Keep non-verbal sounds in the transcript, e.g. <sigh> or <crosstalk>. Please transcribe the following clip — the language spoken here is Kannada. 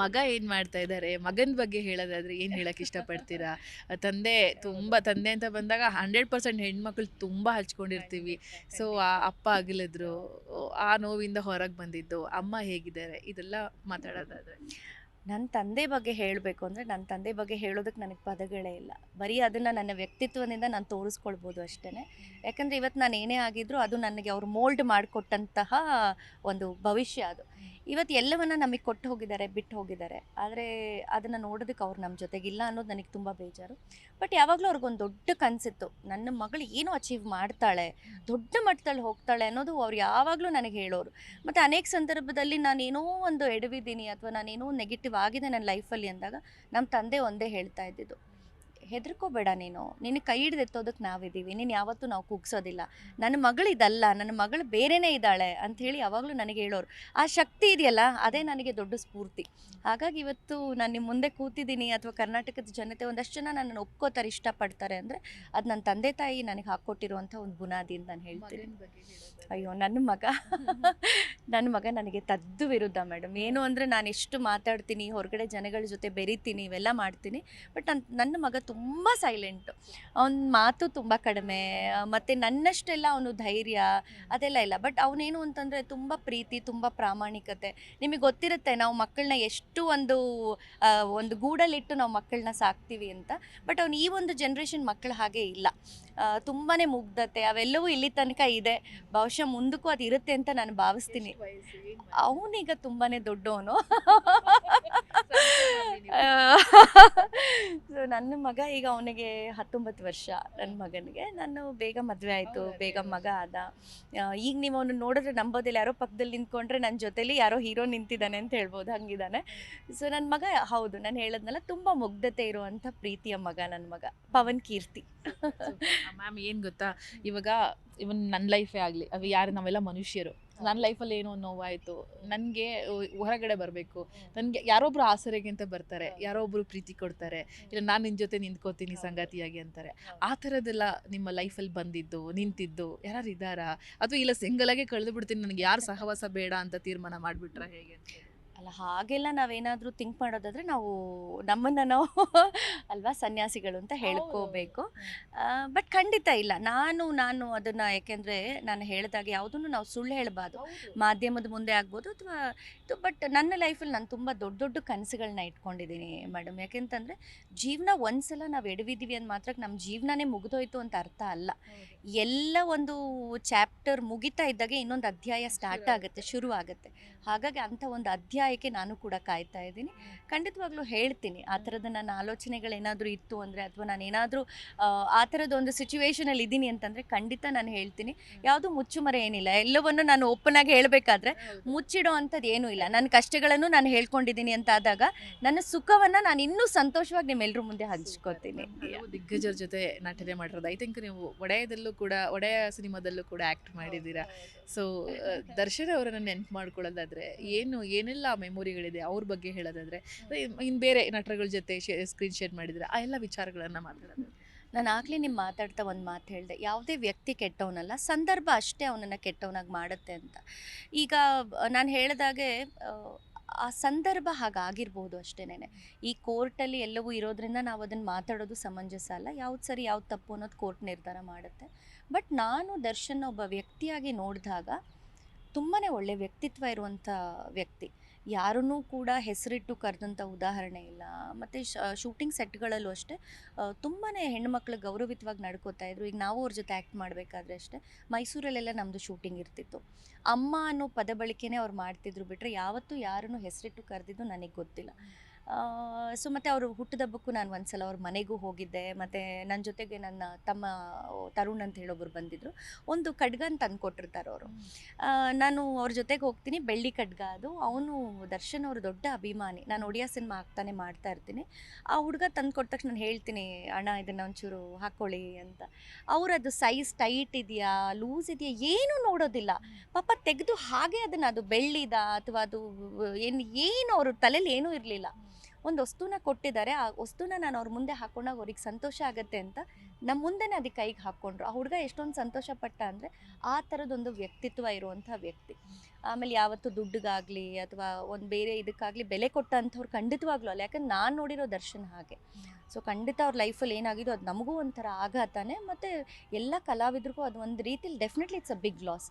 ಮಗ ಏನು ಮಾಡ್ತಾ ಇದ್ದಾರೆ? ಮಗನ ಬಗ್ಗೆ ಹೇಳೋದಾದ್ರೆ ಏನು ಹೇಳಕ್ಕೆ ಇಷ್ಟಪಡ್ತೀರಾ? ತಂದೆ ತುಂಬ, ತಂದೆ ಅಂತ ಬಂದಾಗ ಹಂಡ್ರೆಡ್ ಪರ್ಸೆಂಟ್ ಹೆಣ್ಮಕ್ಳು ತುಂಬ ಹಚ್ಕೊಂಡಿರ್ತೀವಿ. ಸೊ ಆ ಅಪ್ಪ ಆಗಿಲ್ಲದ್ರು ಆ ನೋವಿಂದ ಹೊರಗೆ ಬಂದಿದ್ದು, ಅಮ್ಮ ಹೇಗಿದ್ದಾರೆ? ಇದೆಲ್ಲ ಮಾತಾಡೋದಾದ್ರೆ. ನನ್ನ ತಂದೆ ಬಗ್ಗೆ ಹೇಳಬೇಕು ಅಂದರೆ ನನ್ನ ತಂದೆ ಬಗ್ಗೆ ಹೇಳೋದಕ್ಕೆ ನನಗೆ ಪದಗಳೇ ಇಲ್ಲ. ಬರೀ ಅದನ್ನು ನನ್ನ ವ್ಯಕ್ತಿತ್ವದಿಂದ ನಾನು ತೋರಿಸ್ಕೊಳ್ಬೋದು ಅಷ್ಟೇ ಯಾಕಂದರೆ ಇವತ್ತು ನಾನು ಏನೇ ಆಗಿದ್ರೂ ಅದು ನನಗೆ ಅವರು ಮೋಲ್ಡ್ ಮಾಡಿಕೊಟ್ಟಂತಹ ಒಂದು ಭವಿಷ್ಯ ಅದು. ಇವತ್ತು ಎಲ್ಲವನ್ನ ನಮಗೆ ಕೊಟ್ಟು ಹೋಗಿದ್ದಾರೆ ಬಿಟ್ಟು ಹೋಗಿದ್ದಾರೆ. ಆದರೆ ಅದನ್ನು ನೋಡೋದಕ್ಕೆ ಅವ್ರು ನಮ್ಮ ಜೊತೆಗಿಲ್ಲ ಅನ್ನೋದು ನನಗೆ ತುಂಬ ಬೇಜಾರು. ಬಟ್ ಯಾವಾಗಲೂ ಅವ್ರಿಗೊಂದು ದೊಡ್ಡ ಕನಸಿತ್ತು. ನನ್ನ ಮಗಳು ಏನು ಅಚೀವ್ ಮಾಡ್ತಾಳೆ, ದೊಡ್ಡ ಮಟ್ಟದಲ್ಲಿ ಹೋಗ್ತಾಳೆ ಅನ್ನೋದು ಅವ್ರು ಯಾವಾಗಲೂ ನನಗೆ ಹೇಳೋರು. ಮತ್ತು ಅನೇಕ ಸಂದರ್ಭದಲ್ಲಿ ನಾನೇನೋ ಒಂದು ಎಡವಿದ್ದೀನಿ ಅಥವಾ ನಾನೇನೋ ನೆಗೆಟಿವ್ ಆಗಿದೆ ನನ್ನ ಲೈಫಲ್ಲಿ ಅಂದಾಗ ನಮ್ಮ ತಂದೆ ಒಂದೇ ಹೇಳ್ತಾ ಇದ್ದಿದ್ದು. ಹೆದರ್ಕೋಬೇಡ ನೀನು. ನಿನ್ನ ಕೈ ಹಿಡ್ದು ಎತ್ತೋದಕ್ಕೆ ನಾವಿದ್ದೀವಿ. ನೀನು ಯಾವತ್ತೂ ನಾವು ಕುಗ್ಸೋದಿಲ್ಲ. ನನ್ನ ಮಗಳು ಇದಲ್ಲ ನನ್ನ ಮಗಳು ಬೇರೆನೇ ಇದ್ದಾಳೆ ಅಂಥೇಳಿ ಯಾವಾಗಲೂ ನನಗೆ ಹೇಳೋರು. ಆ ಶಕ್ತಿ ಇದೆಯಲ್ಲ ಅದೇ ನನಗೆ ದೊಡ್ಡ ಸ್ಫೂರ್ತಿ. ಹಾಗಾಗಿ ಇವತ್ತು ನಾನು ನಿಮ್ಮ ಮುಂದೆ ಕೂತಿದ್ದೀನಿ ಅಥವಾ ಕರ್ನಾಟಕದ ಜನತೆ ಒಂದಷ್ಟು ಜನ ನನ್ನನ್ನು ಒಪ್ಕೋತಾರೆ ಇಷ್ಟಪಡ್ತಾರೆ ಅಂದರೆ ಅದು ನನ್ನ ತಂದೆ ತಾಯಿ ನನಗೆ ಹಾಕ್ಕೊಟ್ಟಿರುವಂಥ ಒಂದು ಬುನಾದಿ ಅಂತ ನಾನು ಹೇಳ್ತೀನಿ. ಅಯ್ಯೋ ನನ್ನ ಮಗ. <laughs> ನನ್ನ ಮಗ ನನಗೆ ತದ್ದು ವಿರುದ್ಧ ಮೇಡಮ್ ಏನು ಅಂದರೆ ನಾನು ಎಷ್ಟು ಮಾತಾಡ್ತೀನಿ ಹೊರಗಡೆ ಜನಗಳ ಜೊತೆ ಬೆರಿತೀನಿ ಇವೆಲ್ಲ ಮಾಡ್ತೀನಿ. ಬಟ್ ನನ್ನ ನನ್ನ ಮಗ ತುಂಬ ಸೈಲೆಂಟು ಅವನ ಮಾತು ತುಂಬ ಕಡಿಮೆ ಮತ್ತು ನನ್ನಷ್ಟೆಲ್ಲ ಅವನು ಧೈರ್ಯ ಅದೆಲ್ಲ ಇಲ್ಲ. ಬಟ್ ಅವನೇನು ಅಂತಂದರೆ ತುಂಬ ಪ್ರೀತಿ ತುಂಬ ಪ್ರಾಮಾಣಿಕತೆ. ನಿಮಗೆ ಗೊತ್ತಿರುತ್ತೆ ನಾವು ಮಕ್ಕಳನ್ನ ಎಷ್ಟು ಒಂದು ಒಂದು ಗೂಡಲ್ಲಿಟ್ಟು ನಾವು ಮಕ್ಕಳನ್ನ ಸಾಕ್ತೀವಿ ಅಂತ. ಬಟ್ ಅವನು ಈ ಒಂದು ಜನ್ರೇಷನ್ ಮಕ್ಕಳು ಹಾಗೆ ಇಲ್ಲ. ತುಂಬಾ ಮುಗ್ಧತೆ. ಅವೆಲ್ಲವೂ ಇಲ್ಲಿ ತನಕ ಇದೆ. ಬಹುಶಃ ಮುಂದಕ್ಕೂ ಅದು ಇರುತ್ತೆ ಅಂತ ನಾನು ಭಾವಿಸ್ತೀನಿ. ಅವನೀಗ ತುಂಬಾ ದೊಡ್ಡವನು. ಸೊ ನನ್ನ ಮಗ ಈಗ ಅವನಿಗೆ ಹತ್ತೊಂಬತ್ತು ವರ್ಷ ನನ್ನ ಮಗನಿಗೆ. ನಾನು ಬೇಗ ಮದುವೆ ಆಯಿತು ಬೇಗ ಮಗ ಆದ. ಈಗ ನೀವು ಅವನು ನೋಡಿದ್ರೆ ನಂಬೋದಿಲ್ಲ. ಯಾರೋ ಪಕ್ಕದಲ್ಲಿ ನಿಂತ್ಕೊಂಡ್ರೆ ನನ್ನ ಜೊತೆಲಿ ಯಾರೋ ಹೀರೋ ನಿಂತಿದ್ದಾನೆ ಅಂತ ಹೇಳ್ಬೋದು ಹಂಗಿದ್ದಾನೆ. ಸೊ ನನ್ನ ಮಗ ಹೌದು ನಾನು ಹೇಳದ್ನಲ್ಲ ತುಂಬ ಮುಗ್ಧತೆ ಇರುವಂಥ ಪ್ರೀತಿಯ ಮಗ ನನ್ನ ಮಗ ಪವನ್ ಕೀರ್ತಿ. ಮ್ಯಾಮ್ ಏನು ಗೊತ್ತಾ? ಇವಾಗ ಇವನ್ ನನ್ನ ಲೈಫೇ ಆಗಲಿ ಅವು ಯಾರು ನಾವೆಲ್ಲ ಮನುಷ್ಯರು. ನನ್ನ ಲೈಫಲ್ಲಿ ಏನೋ ನೋವಾಯಿತು. ನನಗೆ ಹೊರಗಡೆ ಬರಬೇಕು. ನನಗೆ ಯಾರೊಬ್ರು ಆಸರೆಗೆ ಅಂತ ಬರ್ತಾರೆ ಯಾರೋ ಒಬ್ರು ಪ್ರೀತಿ ಕೊಡ್ತಾರೆ ಇಲ್ಲ ನಾನು ನಿನ್ನ ಜೊತೆ ನಿಂತ್ಕೋತೀನಿ ಸಂಗಾತಿಯಾಗಿ ಅಂತಾರೆ. ಆ ಥರದ್ದೆಲ್ಲ ನಿಮ್ಮ ಲೈಫಲ್ಲಿ ಬಂದಿದ್ದು ನಿಂತಿದ್ದು ಯಾರು ಇದ್ದಾರಾ? ಅಥವಾ ಇಲ್ಲ ಸಿಂಗಲಾಗೆ ಕಳೆದು ಬಿಡ್ತೀನಿ ನನಗೆ ಯಾರು ಸಹವಾಸ ಬೇಡ ಅಂತ ತೀರ್ಮಾನ ಮಾಡಿಬಿಟ್ರೆ ಹೇಗೆ. ಅಲ್ಲ ಹಾಗೆಲ್ಲ ನಾವೇನಾದರೂ ಥಿಂಕ್ ಮಾಡೋದಾದ್ರೆ ನಾವು ನಮ್ಮನ್ನು ನಾವು <laughs> ಅಲ್ವಾ ಸನ್ಯಾಸಿಗಳು ಅಂತ ಹೇಳ್ಕೋಬೇಕು. ಬಟ್ ಖಂಡಿತ ಇಲ್ಲ. ನಾನು ನಾನು ಅದನ್ನು ಯಾಕೆಂದರೆ ನಾನು ಹೇಳಿದಾಗ ಯಾವುದನ್ನು ನಾವು ಸುಳ್ಳು ಹೇಳಬಾರ್ದು. ಮಾಧ್ಯಮದ ಮುಂದೆ ಆಗ್ಬೋದು ಅಥವಾ ಇದು ಬಟ್ ನನ್ನ ಲೈಫಲ್ಲಿ ನಾನು ತುಂಬ ದೊಡ್ಡ ದೊಡ್ಡ ಕನಸುಗಳನ್ನ ಇಟ್ಕೊಂಡಿದ್ದೀನಿ ಮೇಡಮ್. ಯಾಕೆಂತಂದರೆ ಜೀವನ ಒಂದ್ಸಲ ನಾವು ಎಡವಿದ್ದೀವಿ ಅಂದ ಮಾತ್ರ ನಮ್ಮ ಜೀವನನೇ ಮುಗಿದೋಯ್ತು ಅಂತ ಅರ್ಥ ಅಲ್ಲ. ಎಲ್ಲ ಒಂದು ಚಾಪ್ಟರ್ ಮುಗಿತಾ ಇದ್ದಾಗ ಇನ್ನೊಂದು ಅಧ್ಯಾಯ ಸ್ಟಾರ್ಟ್ ಆಗುತ್ತೆ ಶುರು ಆಗುತ್ತೆ. ಹಾಗಾಗಿ ಅಂಥ ಒಂದು ಅಧ್ಯಾಯಕ್ಕೆ ನಾನು ಕೂಡ ಕಾಯ್ತಾ ಇದ್ದೀನಿ. ಖಂಡಿತವಾಗ್ಲೂ ಹೇಳ್ತೀನಿ ಆ ಥರದ ನನ್ನ ಆಲೋಚನೆಗಳೇನಾದರೂ ಇತ್ತು ಅಂದರೆ ಅಥವಾ ನಾನು ಏನಾದರೂ ಆ ಥರದ ಒಂದು ಸಿಚುವೇಶನಲ್ಲಿ ಇದ್ದೀನಿ ಅಂತಂದರೆ ಖಂಡಿತ ನಾನು ಹೇಳ್ತೀನಿ. ಯಾವುದು ಮುಚ್ಚುಮರೆ ಏನಿಲ್ಲ ಎಲ್ಲವನ್ನು ನಾನು ಓಪನ್ ಆಗಿ ಹೇಳಬೇಕಾದ್ರೆ ಮುಚ್ಚಿಡೋ ಅಂಥದ್ದು ಏನೂ ಇಲ್ಲ. ನನ್ನ ಕಷ್ಟಗಳನ್ನು ನಾನು ಹೇಳ್ಕೊಂಡಿದ್ದೀನಿ ಅಂತ ಆದಾಗ ನನ್ನ ಸುಖವನ್ನು ನಾನು ಇನ್ನೂ ಸಂತೋಷವಾಗಿ ನಿಮ್ಮೆಲ್ಲರ ಮುಂದೆ ಹಂಚ್ಕೋತೀನಿ. ದಿಗ್ಗಜರ ಜೊತೆ ನಟನೆ ಮಾಡಿರೋದು. ಐ ಥಿಂಕ್ ನೀವು ಒಡೆಯದಲ್ಲೂ ಕೂಡ ಒಡೆಯ ಸಿನಿಮಾದಲ್ಲೂ ಕೂಡ ಆ್ಯಕ್ಟ್ ಮಾಡಿದ್ದೀರಾ? ಸೊ ದರ್ಶನ್ ಅವರನ್ನು ನೆನ್ಪು ಮಾಡ್ಕೊಳ್ಳೋದಾದ್ರೆ ಏನು ಏನೆಲ್ಲ ಮೆಮೊರಿಗಳಿದೆ ಅವ್ರ ಬಗ್ಗೆ ಹೇಳೋದಾದ್ರೆ? ಇನ್ನು ಬೇರೆ ನಟರುಗಳ ಜೊತೆ ಸ್ಕ್ರೀನ್ ಶೇರ್ ಮಾಡಿದ್ರೆ ಆ ಎಲ್ಲ ವಿಚಾರಗಳನ್ನು ಮಾತಾಡೋದು ನಾನು ಆಗಲೇ ನಿಮ್ಮ ಮಾತಾಡ್ತಾ ಒಂದು ಮಾತು ಹೇಳಿದೆ. ಯಾವುದೇ ವ್ಯಕ್ತಿ ಕೆಟ್ಟವನಲ್ಲ ಸಂದರ್ಭ ಅಷ್ಟೇ ಅವನನ್ನು ಕೆಟ್ಟವನಾಗಿ ಮಾಡುತ್ತೆ ಅಂತ. ಈಗ ನಾನು ಹೇಳಿದಾಗೆ ಆ, ಸಂದರ್ಭ ಹಾಗಾಗಿರ್ಬೋದು ಅಷ್ಟೇನೆ ಈ ಕೋರ್ಟಲ್ಲಿ ಎಲ್ಲವೂ ಇರೋದ್ರಿಂದ ನಾವು ಅದನ್ನು ಮಾತಾಡೋದು ಸಮಂಜಸ ಅಲ್ಲ. ಯಾವ್ದು ಸರಿ ಯಾವ್ದು ತಪ್ಪು ಅನ್ನೋದು ಕೋರ್ಟ್ ನಿರ್ಧಾರ ಮಾಡುತ್ತೆ. ಬಟ್ ನಾನು ದರ್ಶನ್ ಒಬ್ಬ ವ್ಯಕ್ತಿಯಾಗಿ ನೋಡಿದಾಗ ತುಂಬಾ ಒಳ್ಳೆ ವ್ಯಕ್ತಿತ್ವ ಇರುವಂಥ ವ್ಯಕ್ತಿ. ಯಾರನ್ನೂ ಕೂಡ ಹೆಸರಿಟ್ಟು ಕರೆದಂಥ ಉದಾಹರಣೆ ಇಲ್ಲ. ಮತ್ತು ಶೂಟಿಂಗ್ ಸೆಟ್ಗಳಲ್ಲೂ ಅಷ್ಟೇ ತುಂಬಾ ಹೆಣ್ಮಕ್ಳು ಗೌರವಿತವಾಗಿ ನಡ್ಕೋತಾ ಇದ್ರು. ಈಗ ನಾವು ಅವ್ರ ಜೊತೆ ಆ್ಯಕ್ಟ್ ಮಾಡಬೇಕಾದ್ರೆ ಅಷ್ಟೇ, ಮೈಸೂರಲ್ಲೆಲ್ಲ ನಮ್ಮದು ಶೂಟಿಂಗ್ ಇರ್ತಿತ್ತು. ಅಮ್ಮ ಅನ್ನೋ ಪದ ಬಳಕೆನೇ ಅವ್ರು ಮಾಡ್ತಿದ್ರು ಬಿಟ್ಟರೆ ಯಾವತ್ತೂ ಯಾರನ್ನು ಹೆಸರಿಟ್ಟು ಕರೆದಿದ್ದು ನನಗೆ ಗೊತ್ತಿಲ್ಲ. ಸೊ ಮತ್ತು ಅವರು ಹುಟ್ಟಿದಬ್ಬಕ್ಕೂ ನಾನು ಒಂದ್ಸಲ ಅವ್ರ ಮನೆಗೂ ಹೋಗಿದ್ದೆ ಮತ್ತು ನನ್ನ ಜೊತೆಗೆ ನನ್ನ ತಮ್ಮ ತರುಣ್ ಅಂತ ಹೇಳೊಬ್ರು ಬಂದಿದ್ದರು ಒಂದು ಖಡ್ಗ ಅಂತ ತಂದುಕೊಟ್ಟಿರ್ತಾರೆ ಅವರು. ನಾನು ಅವ್ರ ಜೊತೆಗೆ ಹೋಗ್ತೀನಿ ಬೆಳ್ಳಿ ಖಡ್ಗ ಅದು. ಅವನು ದರ್ಶನ್ ಅವರು ದೊಡ್ಡ ಅಭಿಮಾನಿ. ನಾನು ಒಡಿಯಾ ಸಿನಿಮಾ ಆಗ್ತಾನೆ ಮಾಡ್ತಾ ಇರ್ತೀನಿ. ಆ ಹುಡುಗ ತಂದು ಕೊಟ್ಟ ತಕ್ಷಣ ನಾನು ಹೇಳ್ತೀನಿ ಅಣ್ಣ ಇದನ್ನು ಒಂಚೂರು ಹಾಕ್ಕೊಳ್ಳಿ ಅಂತ. ಅವ್ರು ಅದು ಸೈಜ್ ಟೈಟ್ ಇದೆಯಾ ಲೂಸ್ ಇದೆಯಾ ಏನೂ ನೋಡೋದಿಲ್ಲ. ಪಾಪ ತೆಗೆದು ಹಾಗೆ ಅದನ್ನು ಅದು ಬೆಳ್ಳಿದ ಅಥವಾ ಅದು ಏನು ಏನು ಅವ್ರ ತಲೆಯಲ್ಲಿ ಏನೂ ಇರಲಿಲ್ಲ. ಒಂದು ವಸ್ತುನ ಕೊಟ್ಟಿದ್ದಾರೆ ಆ ವಸ್ತುನ ನಾನು ಅವ್ರ ಮುಂದೆ ಹಾಕೊಂಡಾಗ ಅವ್ರಿಗೆ ಸಂತೋಷ ಆಗುತ್ತೆ ಅಂತ ನಮ್ಮ ಮುಂದೆನೇ ಅದಕ್ಕೆ ಕೈಗೆ ಹಾಕ್ಕೊಂಡ್ರು ಆ ಹುಡುಗ ಎಷ್ಟೊಂದು ಸಂತೋಷ ಪಟ್ಟ ಅಂದರೆ ಆ ಥರದೊಂದು ವ್ಯಕ್ತಿತ್ವ ಇರುವಂಥ ವ್ಯಕ್ತಿ. ಆಮೇಲೆ ಯಾವತ್ತು ದುಡ್ಡಿಗಾಗಲಿ ಅಥವಾ ಒಂದು ಬೇರೆ ಇದಕ್ಕಾಗಲಿ ಬೆಲೆ ಕೊಟ್ಟಂಥವ್ರು ಖಂಡಿತವಾಗ್ಲೂ ಅಲ್ಲ, ಯಾಕಂದ್ರೆ ನಾನು ನೋಡಿರೋ ದರ್ಶನ ಹಾಗೆ. ಸೊ ಖಂಡಿತ ಅವ್ರ ಲೈಫಲ್ಲಿ ಏನಾಗಿದೋ ಅದು ನಮಗೂ ಒಂಥರ ಆಘಾತನೇ, ಮತ್ತು ಎಲ್ಲ ಕಲಾವಿದ್ರಿಗೂ ಅದು ಒಂದು ರೀತಿಲಿ definitely it's a big loss